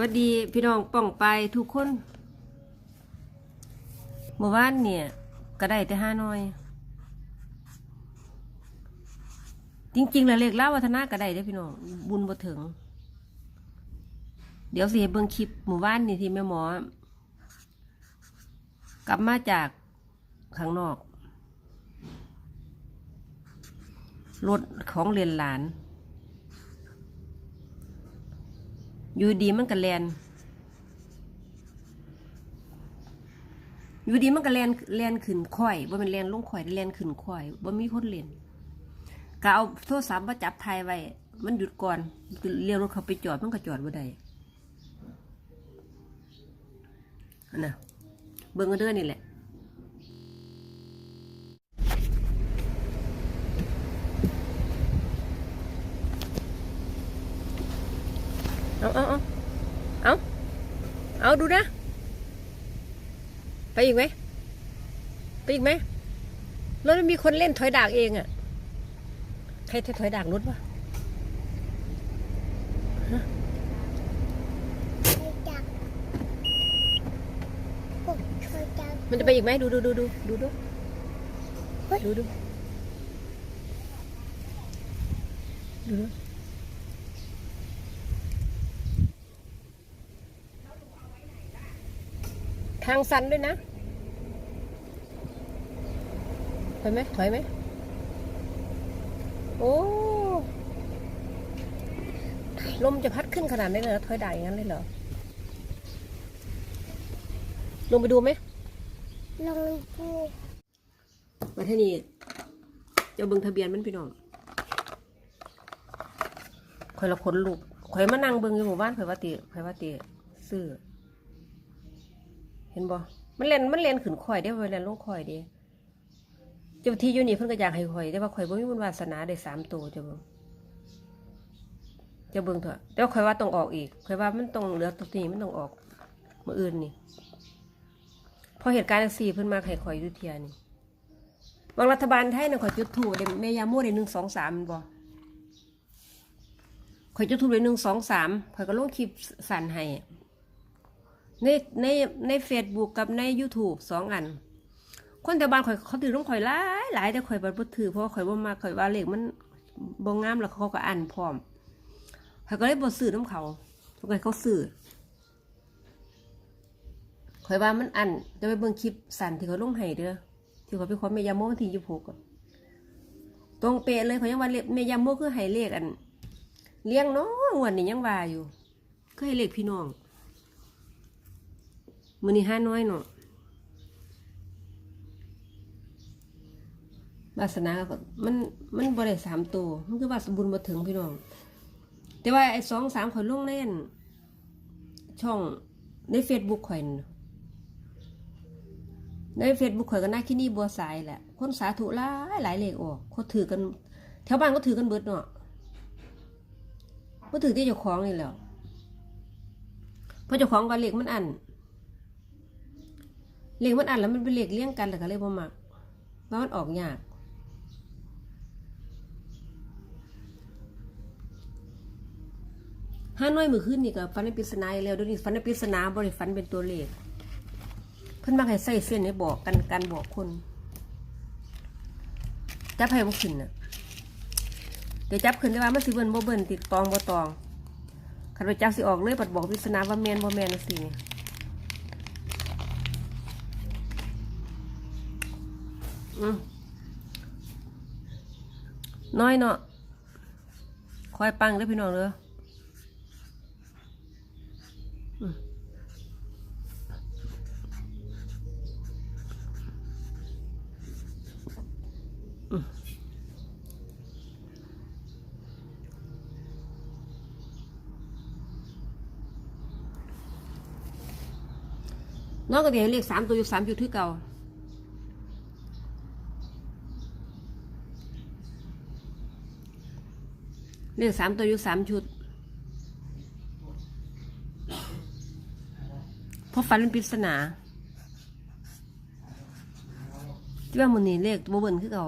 วัสดีพี่น้องป่องไปทุกคนเมื่อวานเนี่ยก็ได้แต่ห้าน้อย จริงๆแล้วเลขเล่าวัฒนาก็ได้เด้พี่น้องบุญบ่ถึง เดี๋ยวสิเบิ่งคลิปหมู่บ้านนี่ที่แม่หมอ กลับมาจากข้างนอกรถของเรียนหลาน อยู่ดีมันก็แลนอยู่ดีมันก็แลนแลนขึ้นข่อยว่ามันแลนลงข่อยแลนขึ้นข่อยว่ามีคนเล่นก็เอาโทรศัพท์มาจับถ่ายไว้ มันหยุดก่อนเรียกรถเขาไปจอดมันก็จอดบ่ได้น่ะเบิ่งกันเด้อนี่แหละ เอาเอาเอาเอาเอาดูนะ ไปอีกไหมไปอีกไหมรถมันมีคนเล่นถอยดากเองอะ่ะ ใครถอยดากรถวะมันจะไปอีกไหมดูดูดูดูดูดูดูดูดูดู ทางสันด้วยนะถอยไหมถอยไหมโอ้ลมจะพัดขึ้นขนาดนี้เลยเหรอถอยได้อย่างนั้นเลยเหรอลงไปดูไหมลองดูมาเท่านี้เจะเบิ่งทะเบียนมันพี่น้องข่อยละคนลูกข่อยมานั่งเบิ่งอยู่หมู่บ้านข่อยว่าติข่อยว่าติซื้อ เห็นบ่มันเล่นมันเล่นขึ้นข่อยได้เวลาลงข่อยด้เจ้าที่อยู่นี่เพิ่นก็อยากให้ข่อยแต่ว่าข่อยบ่มีบุญวาสนาได้สามตัวเจ้าเบิ่งเจ้าเบิ่งเถอะแต่ว่าข่อยว่าต้องออกอีกข่อยว่ามันต้องเหลือตัวนี้มันต้องออกมื้ออื่นนี่พอเหตุการณ์จังซี่เพิ่นมาให้ข่อยยู่เทียนี่บางรัฐบาลไทยน่ะข่อยจุดถูกเดมยาโม่ได้หนึ่งสองสามบ่ข่อยจุดถูกได้หนึ่งสองสามข่อยก็ลงคลิปสั่นให้ ในในในเฟซบุ๊กกับใน YouTube สองอัน คนแต่บ้านข่อยเขาถือต้องข่อยหลายหลายแต่ข่อยบ่บ่ถือเพราะข่อยบ่มาข่อยว่าเลขมันบ่งามแล้วเขาก็อ่านพร้อมข่อยก็เลยบ่ซื้อน้ำเขาเพราะข่อยเขาซื้อข่อยว่ามันอันจะไปเบิ่งคลิปสั่นที่เขาลงให้เด้อที่เขาไปขอเมยาโมวันที่ยี่หกตรงเป๊ะเลยเขายังว่าเลขเมยามโมคือให้เลขอัน เลี้ยงเนาะงวันนี้ยังว่าอยู่ คือให้เลขพี่น้อง มือนี้ห้าน้อยเนาะวาสนาก็มันมันบริสามตัวมันคือวาสบุญมาถึงพี่น้อง แต่ว่าไอ้สองสามข่อยลงเล่น ช่องในเฟซบุ๊กข่อยในเฟซบุ๊กข่อยก็น่าคินี่บัวสายแหละ คนสาธุหลายหลายเลขออกเขาถือกัน แถวบ้านก็ถือกันเบิดเนาะก็ถือที่เจ้าของนี่แหล้วเพราะเจ้าของกับเลขมันอัน เลขมันอันแล้วมันเป็นเลขเลี้ยงกันแต่ก็เลยบ่มักว่ามันออกยากห้าน้อยมือขึ้นนี่ก็ฟันในปริศนาแล้วดี๋ยนี้ฟันในปริศนาบริฟันเป็นตัวเลขเพิ่นมาให้ใส่เส้นให้บอกกันการบอกคนจับให้มันขึ้นน่ะเดี๋ยวจับขึ้นได้ว่ามันสิเบิ่นบ่เบิ่นติดตองบ่ตองคันไปจับสิออกเลยปัดบอกวิศนาว่าแมนบ่แมนจังซี่นี่อืม น้อยเนาะคอยปังเด้อพี่น้องเด้อน้องก็เดี๋ยวเลขสามตัวอยู่สามจุดที่เก่า เลขสามตัวอยู่สามชุดเพราะฝันเป็นปริศนาที่ว่ามันนี่เลขโบเบิลคือเก่า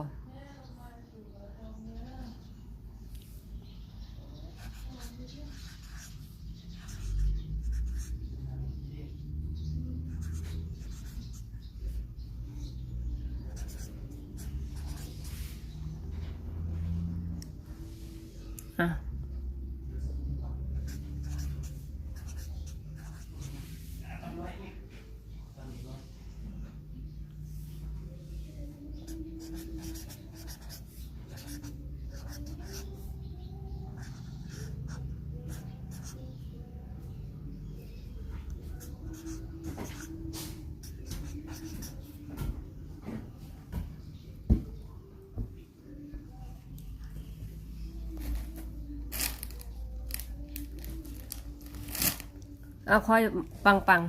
อ่ เอาคอยปังปัง